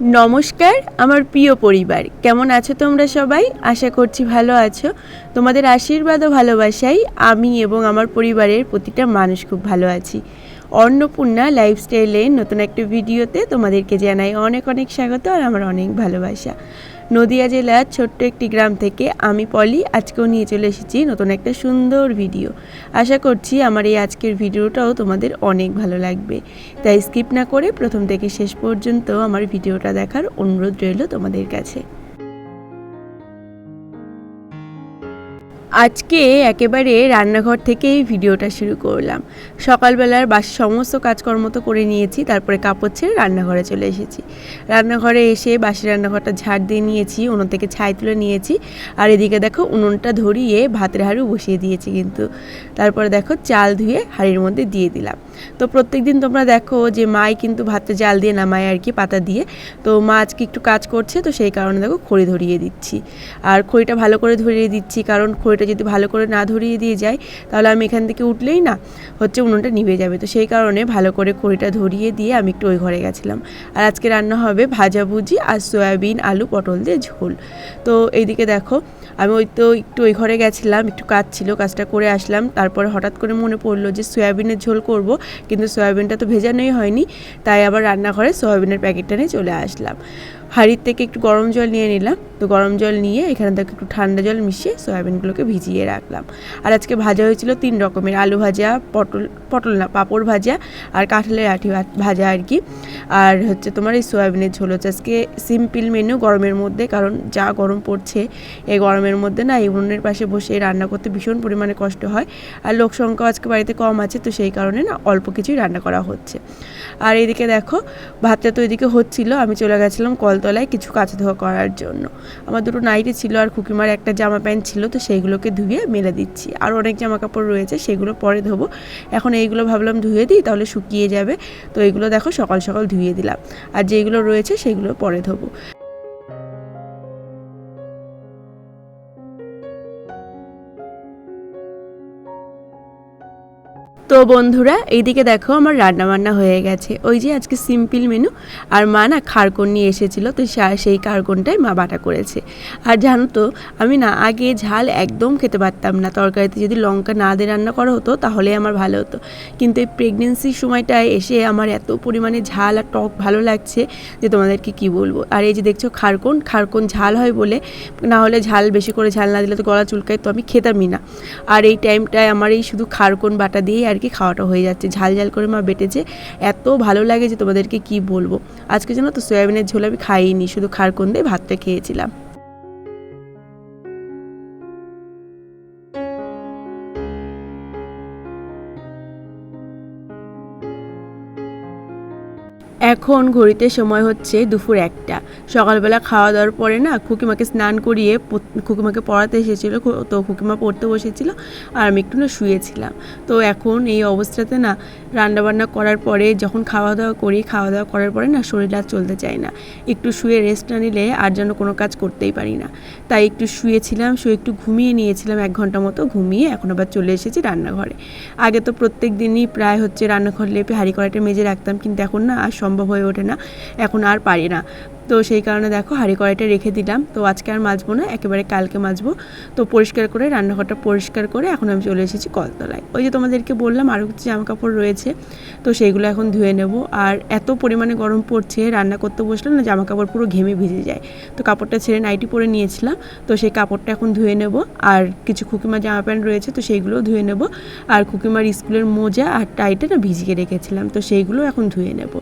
নমস্কার, আমার প্রিয় পরিবার। কেমন আছো তোমরা সবাই? আশা করছি ভালো আছো। তোমাদের আশীর্বাদ ও ভালোবাসাই আমি এবং আমার পরিবারের প্রতিটা মানুষ খুব ভালো আছি। অন্নপূর্ণা লাইফস্টাইলে নতুন একটা ভিডিওতে তোমাদেরকে জানাই অনেক অনেক স্বাগত আর আমার অনেক ভালোবাসা। নদিয়া জেলার ছোট্ট একটি গ্রাম থেকে আমি পলি আজকেও নিয়ে চলে এসেছি নতুন একটা সুন্দর ভিডিও। আশা করছি আমার এই আজকের ভিডিওটাও তোমাদের অনেক ভালো লাগবে। তাই স্কিপ না করে প্রথম থেকে শেষ পর্যন্ত আমার ভিডিওটা দেখার অনুরোধ রইল তোমাদের কাছে। আজকে একেবারে রান্নাঘর থেকেই ভিডিওটা শুরু করলাম। সকালবেলার বাসি সমস্ত কাজকর্ম তো করে নিয়েছি, তারপরে কাপড় ছেড়ে রান্নাঘরে চলে এসেছি। রান্নাঘরে এসে বাসি রান্নাঘরটা ঝাড় দিয়ে নিয়েছি, উনুন থেকে ছাই তুলে নিয়েছি। আর এদিকে দেখো উনুনটা ধরিয়ে ভাতের হাঁড়ি বসিয়ে দিয়েছি কিন্তু। তারপরে দেখো চাল ধুয়ে হাঁড়ির মধ্যে দিয়ে দিলাম। তো প্রত্যেক দিন তোমরা দেখো যে মাই কিন্তু ভাতটা জাল দিয়ে নামায় আর কি পাতা দিয়ে। তো মা আজকে একটু কাজ করছে, তো সেই কারণে দেখো খড়ি ধরিয়ে দিচ্ছি। আর খড়িটা ভালো করে ধরিয়ে দিচ্ছি, কারণ খড়িটা যদি ভালো করে না ধরিয়ে দিয়ে যায়, তাহলে আমি এখান থেকে উঠলেই না হচ্ছে উনুনটা নিভে যাবে। তো সেই কারণে ভালো করে খড়িটা ধরিয়ে দিয়ে আমি একটু ওই ঘরে গেছিলাম। আর আজকে রান্না হবে ভাজাভুজি আর সয়াবিন, আলু, পটল দিয়ে ঝোল। তো এইদিকে দেখো, আমি ওই তো একটু ওই ঘরে গেছিলাম, একটু কাজ ছিল, কাজটা করে আসলাম। তারপরে হঠাৎ করে মনে পড়ল যে সয়াবিনের ঝোল করব, কিন্তু সয়াবিনটা তো ভেজানোই হয়নি, তাই আবার রান্নাঘরে সয়াবিনের প্যাকেটটা নিয়ে চলে আসলাম। হাঁড়ির থেকে একটু গরম জল নিয়ে নিলাম। তো গরম জল নিয়ে এখানে থেকে একটু ঠান্ডা জল মিশিয়ে সয়াবিনগুলোকে ভিজিয়ে রাখলাম। আর আজকে ভাজা হয়েছিল তিন রকমের, আলু ভাজা, পটল পটল না, পাঁপড় ভাজা আর কাঁঠালের আঠি ভাজা আর কি। আর হচ্ছে তোমার এই সয়াবিনের ঝোল হচ্ছে। আজকে সিম্পল মেনু গরমের মধ্যে, কারণ যা গরম পড়ছে, এই গরমের মধ্যে না এই উনুনের পাশে বসে রান্না করতে ভীষণ পরিমাণে কষ্ট হয়। আর লোক সংখ্যা আজকে বাড়িতে কম আছে, তো সেই কারণে না অল্প কিছুই রান্না করা হচ্ছে। আর এদিকে দেখো, ভাতটা তো এদিকে হচ্ছিল, আমি চলে গেছিলাম কলতলায় কিছু কাঁচা ধোয়া করার জন্য। আমার দুটো নাইটি ছিল আর খুকিমার একটা জামা প্যান্ট ছিল, তো সেইগুলোকে ধুয়ে মেলে দিচ্ছি। আর অনেক জামা কাপড় রয়েছে, সেগুলো পরে ধোবো। এখন এইগুলো ভাবলাম ধুয়ে দিই, তাহলে শুকিয়ে যাবে। তো এইগুলো দেখো সকাল সকাল ধুয়ে দিলাম। আর যেগুলো রয়েছে, সেগুলো পরে ধোবো। তো বন্ধুরা, এইদিকে দেখো আমার রান্না বান্না হয়ে গেছে। ওই যে আজকে সিম্পল মেনু, আর মা না খারকন নিয়ে এসেছিল, তো সেই খারকনটাই মা বাটা করেছে। আর জানো তো, আমি না আগে ঝাল একদম খেতে পারতাম না। তরকারিতে যদি লঙ্কা না দিয়ে রান্না করা হতো, তাহলে আমার ভালো হতো। কিন্তু এই প্রেগনেন্সির সময়টায় এসে আমার এত পরিমাণে ঝাল আর টক ভালো লাগছে যে তোমাদেরকে কি বলব। আর এই যে দেখছ খারকন খারকন ঝাল হয় বলে, না হলে ঝাল বেশি করে ঝাল না দিলে তো গলা চুলকায়, তো আমি খেতামই না। আর এই টাইমটায় আমার এই শুধু খারকন বাটা দিয়েই আর কি খাওয়াটা হয়ে যাচ্ছে। ঝাল ঝাল করে মা বেটেছে। এত ভালো লাগে যে তোমাদেরকে কি বলব? আজকে যেন তো, সয়াবিনের ঝোল আমি খাইনি, শুধু খারকন দিয়ে ভাতটা খেয়েছিলাম। এখন ঘড়িতে সময় হচ্ছে দুপুর একটা। সকালবেলা খাওয়া দাওয়ার পরে না খুকিমাকে স্নান করিয়ে খুকিমাকে পড়াতে এসেছিল তো খুকিমা পড়তে বসেছিল আর আমি একটু না শুয়েছিলাম। তো এখন এই অবস্থাতে না রান্নাবান্না করার পরে যখন খাওয়া দাওয়া করি, খাওয়া দাওয়া করার পরে না শরীর আর চলতে চায় না। একটু শুয়ে রেস্ট না নিলে আর যেন কোনো কাজ করতেই পারি না। তাই একটু শুয়েছিলাম, শুয়ে একটু ঘুমিয়ে নিয়েছিলাম এক ঘণ্টা মতো, ঘুমিয়ে এখন আবার চলে এসেছি রান্নাঘরে। আগে তো প্রত্যেক দিনই প্রায় হচ্ছে রান্নাঘর লেপে হাঁড়ি কড়াইটা মেজে রাখতাম, কিন্তু এখন না আর সম্ভব হয়ে ওঠে না। এখন আর পারি না। তো সেই কারণে দেখো হাঁড়ি কড়াইটা রেখে দিলাম। তো আজকে আর মাজবো না, একেবারে কালকে মাজবো। তো পরিষ্কার করে, রান্নাঘরটা পরিষ্কার করে এখন আমি চলে এসেছি কলতলায়। ওই যে তোমাদেরকে বললাম আরও কিছু জামা কাপড় রয়েছে, তো সেইগুলো এখন ধুয়ে নেব। আর এত পরিমাণে গরম পড়ছে, রান্না করতে বসলে না জামা কাপড় পুরো ঘেমে ভিজে যায়। তো কাপড়টা ছেড়ে নাইটি পরে নিয়েছিলাম, তো সেই কাপড়টা এখন ধুয়ে নেব। আর কিছু খুকিমার জামা প্যান্ট রয়েছে, তো সেইগুলোও ধুয়ে নেব। আর খুকিমার স্কুলের মোজা আর টাইটা না ভিজিয়ে রেখেছিলাম, তো সেইগুলো এখন ধুয়ে নেব।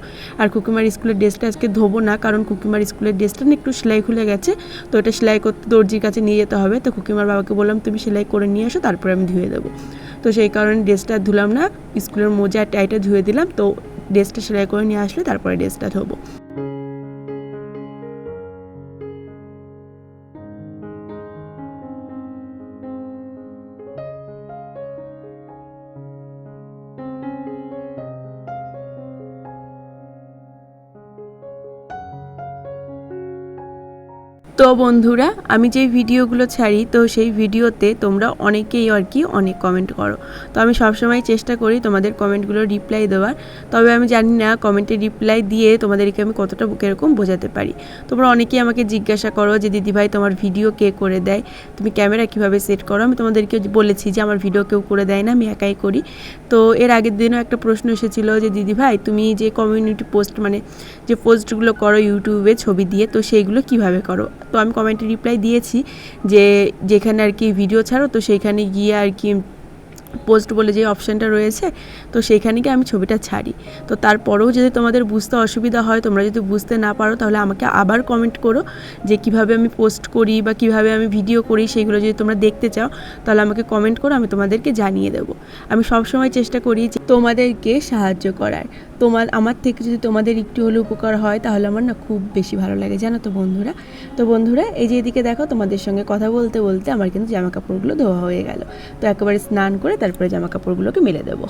আর খুকিমার স্কুলের ড্রেসটা আজকে ধোবো না, কারণ খুকিমার স্কুলের ড্রেসটা একটু সেলাই খুলে গেছে। তো এটা সেলাই করতে দর্জির কাছে নিয়ে যেতে হবে। তো কুকিমার বাবাকে বললাম, তুমি সেলাই করে নিয়ে আসো তারপরে আমি ধুয়ে দেবো। তো সেই কারণে ড্রেসটা ধুলাম না, স্কুলের মোজা টাইটা ধুয়ে দিলাম। তো ড্রেসটা সেলাই করে নিয়ে আসলে তারপরে ড্রেসটা ধোবো। তো বন্ধুরা, আমি যেই ভিডিওগুলো ছাড়ি, তো সেই ভিডিওতে তোমরা অনেকেই আর কি অনেক কমেন্ট করো। তো আমি সবসময় চেষ্টা করি তোমাদের কমেন্টগুলো রিপ্লাই দেওয়ার। তবে আমি জানি না কমেন্টে রিপ্লাই দিয়ে তোমাদেরকে আমি কতটা কীরকম বোঝাতে পারি। তোমরা অনেকেই আমাকে জিজ্ঞাসা করো যে দিদিভাই তোমার ভিডিও কে করে দেয়? তুমি ক্যামেরা কীভাবে সেট করো? আমি তোমাদেরকে বলেছি যে, আমার ভিডিও কেউ করে দেয় না, আমি একাই করি। তো এর আগের দিনও একটা প্রশ্ন এসেছিল যে দিদিভাই তুমি যে কমিউনিটি পোস্ট মানে যে পোস্টগুলো করো ইউটিউবে ছবি দিয়ে, তো সেইগুলো কীভাবে করো? তো আমি কমেন্টে রিপ্লাই দিয়েছি যে যেখানে আর কি ভিডিও ছাড়ো, তো সেইখানে গিয়ে আর কি পোস্ট বলে যে অপশানটা রয়েছে, তো সেইখানে গিয়ে আমি ছবিটা ছাড়ি। তো তারপরেও যদি তোমাদের বুঝতে অসুবিধা হয়, তোমরা যদি বুঝতে না পারো, তাহলে আমাকে আবার কমেন্ট করো যে কীভাবে আমি পোস্ট করি বা কীভাবে আমি ভিডিও করি সেইগুলো যদি তোমরা দেখতে চাও, তাহলে আমাকে কমেন্ট করো, আমি তোমাদেরকে জানিয়ে দেবো। আমি সবসময় চেষ্টা করি যে তোমাদেরকে সাহায্য করার। তোমার, আমার থেকে যদি তোমাদের একটু হলে উপকার হয়, তাহলে আমার না খুব বেশি ভালো লাগে, জানো তো বন্ধুরা? তো বন্ধুরা, এই যে এদিকে দেখো, তোমাদের সঙ্গে কথা বলতে বলতে আমার কিন্তু জামা কাপড়গুলো ধোয়া হয়ে গেল। তো একেবারে স্নান করে তারপরে জামা কাপড়গুলোকে মেলে দেবো।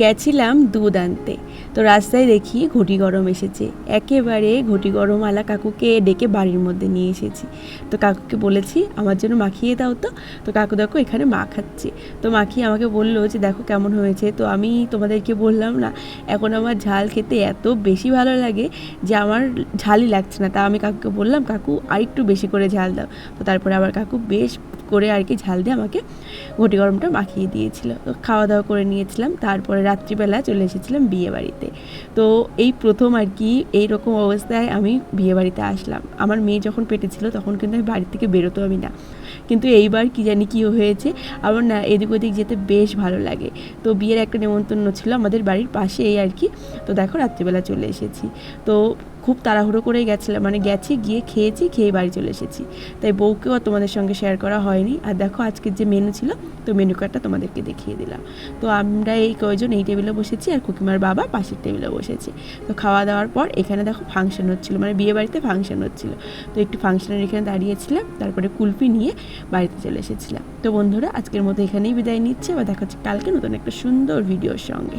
গেছিলাম দুধ আনতে। তো রাস্তায় দেখি ঘটি গরম এসেছে। একেবারে ঘটি গরম আলা কাকুকে ডেকে বাড়ির মধ্যে নিয়ে এসেছি। তো কাকুকে বলেছি, আমার জন্য মাখিয়ে দাও তো। তো কাকু দেখো এখানে মাখাচ্ছে তো মাখিয়ে আমাকে বলল যে, দেখো কেমন হয়েছে? তো আমি তোমাদেরকে বললাম না, এখন আমার ঝাল খেতে এত বেশি ভালো লাগে যে, আমার ঝালই লাগছে না। তা আমি কাকুকে বললাম, কাকু আরেকটু বেশি করে ঝাল দাও। তো তারপরে আবার কাকু, বেশ করে আর কি ঝাল দিয়ে আমাকে ঘটি গরমটা মাখিয়ে দিয়েছিল। তো খাওয়া দাওয়া করে নিয়েছিলাম, তারপরে রাত্রিবেলা চলে এসেছিলাম বিয়ে বাড়িতে তো এই প্রথম আর কি এইরকম অবস্থায় আমি বিয়ে বাড়িতে আসলাম। আমার মেয়ে যখন পেটে ছিল তখন কিন্তু আমি বাড়ি থেকে বেরোতো আমি না। কিন্তু এইবার কি জানি কী হয়েছে আমার না এদিক ওদিক যেতে বেশ ভালো লাগে। তো বিয়ের একটা নেমন্তন্ন ছিল আমাদের বাড়ির পাশেই আর কি। তো দেখো রাত্রিবেলা চলে এসেছি। তো খুব তাড়াহুড়ো করে গেছিলাম মানে গেছি, গিয়ে খেয়েছি, খেয়ে বাড়ি চলে এসেছি। তাই বউকেও তোমাদের সঙ্গে শেয়ার করা হয়নি। আর দেখো আজকের যে মেনু ছিল, তো মেনু কার্ডটা তোমাদেরকে দেখিয়ে দিলাম। তো আমরা এই কয়জন এই টেবিলে বসেছি আর কুকিমার বাবা পাশের টেবিলে বসেছি। তো খাওয়া দাওয়ার পর এখানে দেখো ফাংশন হচ্ছিল মানে বিয়ে বাড়িতে ফাংশন হচ্ছিল। তো একটু ফাংশনের এখানে দাঁড়িয়েছিলাম, তারপরে কুলফি নিয়ে বাড়িতে চলে এসেছিলাম। তো বন্ধুরা, আজকের মতো এখানেই বিদায় নিচ্ছে। বা দেখা হচ্ছে কালকে নতুন একটা সুন্দর ভিডিওর সঙ্গে।